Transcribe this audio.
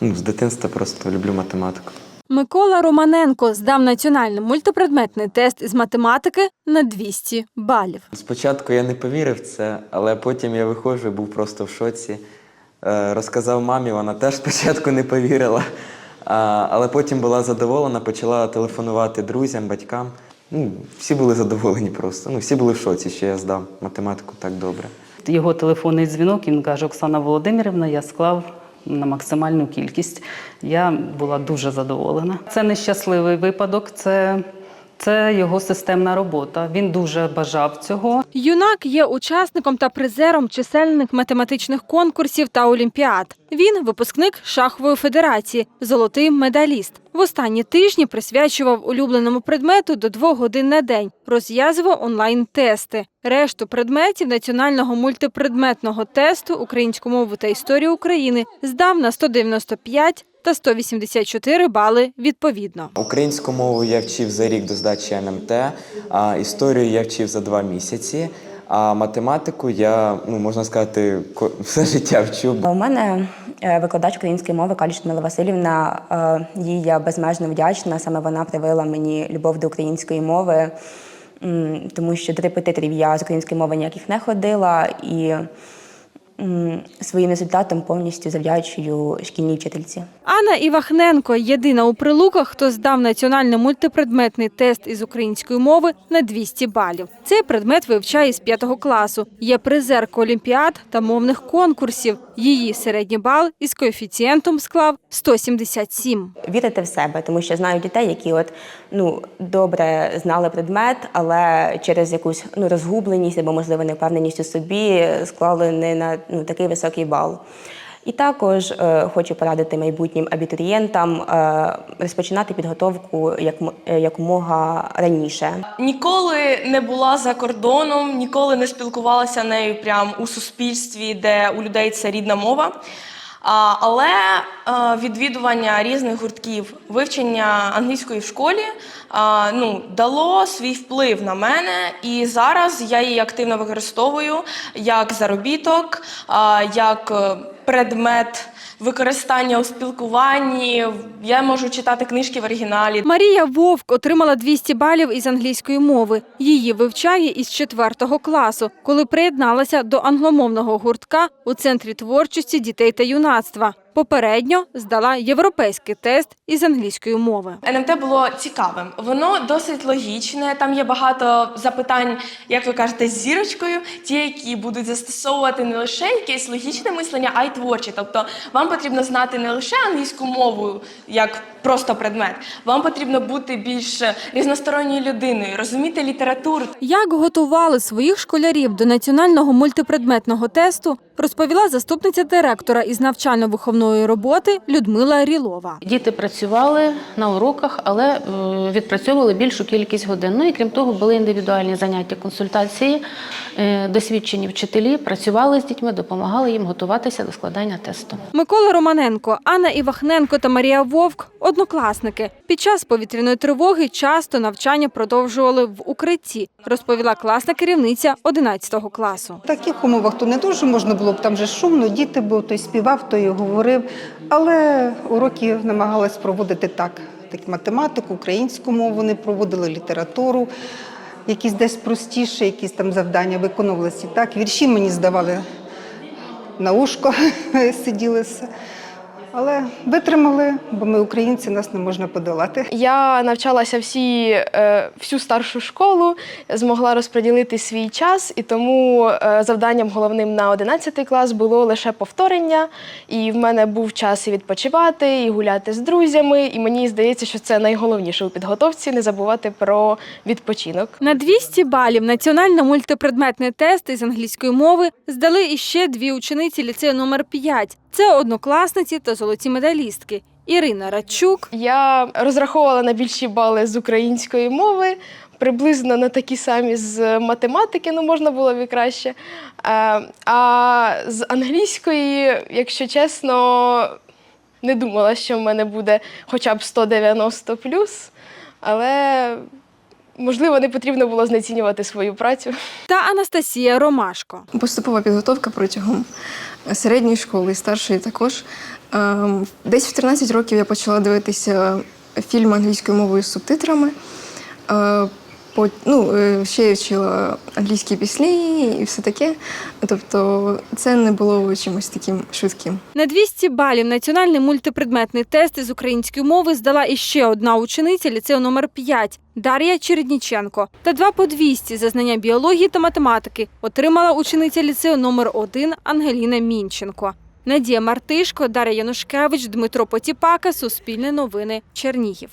Ну, з дитинства просто люблю математику. Микола Романенко здав національний мультипредметний тест із математики на 200 балів. Спочатку я не повірив в це, але потім я виходжу і був просто в шоці. Е, Розказав мамі, вона теж спочатку не повірила. Але потім була задоволена, почала телефонувати друзям, батькам. Ну, всі були задоволені просто. Ну, всі були в шоці, що я здав математику так добре. Його телефонний дзвінок, він каже, Оксана Володимирівна, я склав на максимальну кількість. Я була дуже задоволена. Це нещасливий випадок, це, це його системна робота. Він дуже бажав цього. Юнак є учасником та призером чисельних математичних конкурсів та олімпіад. Він випускник шахової федерації, золотий медаліст. В останні тижні присвячував улюбленому предмету до двох годин на день, розв'язував онлайн-тести. Решту предметів національного мультипредметного тесту українську мову та історію України здав на 195 та 184 бали відповідно. Українську мову я вчив за рік до здачі НМТ, а історію я вчив за два місяці. А математику я, ну можна сказати, все життя вчу. У мене е, викладач української мови Каліш Людмила Васильівна. Е, Їй я безмежно вдячна. Саме вона привила мені любов до української мови, тому що до репетиторів я з української мови ніяких не ходила і своїм результатом повністю завдячую шкільній вчительці. Анна Івахненко єдина у прилуках, хто здав національний мультипредметний тест із української мови на 200 балів. Цей предмет вивчає з п'ятого класу. Є призерка олімпіад та мовних конкурсів. Її середній бал із коефіцієнтом склав 177. Вірити в себе, тому що знаю дітей, які от ну добре знали предмет, але через якусь ну розгубленість або можливо невпевненість у собі склали не на ну такий високий бал. І також е, хочу порадити майбутнім абітурієнтам е, розпочинати підготовку як якомога раніше. Ніколи не була за кордоном, ніколи не спілкувалася нею прямо у суспільстві, де у людей це рідна мова. Але е, відвідування різних гуртків, вивчення англійської в школі ну, дало свій вплив на мене, і зараз я її активно використовую як заробіток, як е, предмет використання у спілкуванні. Я можу читати книжки в оригіналі. Марія Вовк отримала 200 балів із англійської мови. Її вивчає із 4 класу, коли приєдналася до англомовного гуртка у центрі творчості дітей та юнацтва. Попередньо здала європейський тест із англійської мови. НМТ було цікавим. Воно досить логічне. Там є багато запитань, як ви кажете, з зірочкою, ті, які будуть застосовувати не лише якесь логічне мислення, а й творче. Тобто, вам потрібно знати не лише англійську мову як просто предмет. Вам потрібно бути більш різносторонньою людиною, розуміти літературу. Як готували своїх школярів до національного мультипредметного тесту, розповіла заступниця директора із навчально-виховної роботи Людмила Рілова. Діти працювали на уроках, але е, відпрацьовували більшу кількість годин. Ну і крім того, були індивідуальні заняття, консультації. Е, Досвідчені вчителі працювали з дітьми, допомагали їм готуватися до складання тесту. Микола Романенко, Анна Івахненко та Марія Вовк однокласники. Під час повітряної тривоги часто навчання продовжували в укритті, розповіла класна керівниця 11 класу. В таких умовах то не дуже можна було б там же шумно, діти був, той співав, той говорив. Але уроки намагалась проводити так. Так математику, українську мову вони проводили, літературу, якісь десь простіше, якісь там завдання виконувалися. Так, вірші мені здавали на ушко, сиділи все. Але витримали, бо ми українці, нас не можна подолати. Я навчалася всі, е, всю старшу школу, змогла розподілити свій час, і тому е, завданням головним на 11 клас було лише повторення. І в мене був час і відпочивати, і гуляти з друзями. І мені здається, що це найголовніше у підготовці не забувати про відпочинок. На 200 балів національно-мультипредметний тест із англійської мови здали іще дві учениці ліцею номер 5. Це однокласниці та золоті медалістки Ірина Радчук Я розраховувала на більші бали з української мови, приблизно на такі самі з математики, ну можна було б і краще. Е, А з англійської, якщо чесно, не думала, що в мене буде хоча б 190 плюс, але можливо, не потрібно було знецінювати свою працю. Та Анастасія Ромашко. Поступова підготовка протягом середньої школи старшої також. Ем, Десь в 13 років я почала дивитися фільми англійською мовою з субтитрами. Ну, е, ще я вчила англійські пісні і все таке. Тобто це не було чимось таким швидким. На 200 балів національний мультипредметний тест із української мови здала іще одна учениця ліцею номер 5 Дар'я Чередніченко. Та два по 200 за знання біології та математики отримала учениця ліцею номер 1 Ангеліна Мінченко. Надія Мартишко, Дар'я Янушкевич, Дмитро Потіпака, Суспільне новини, Чернігів.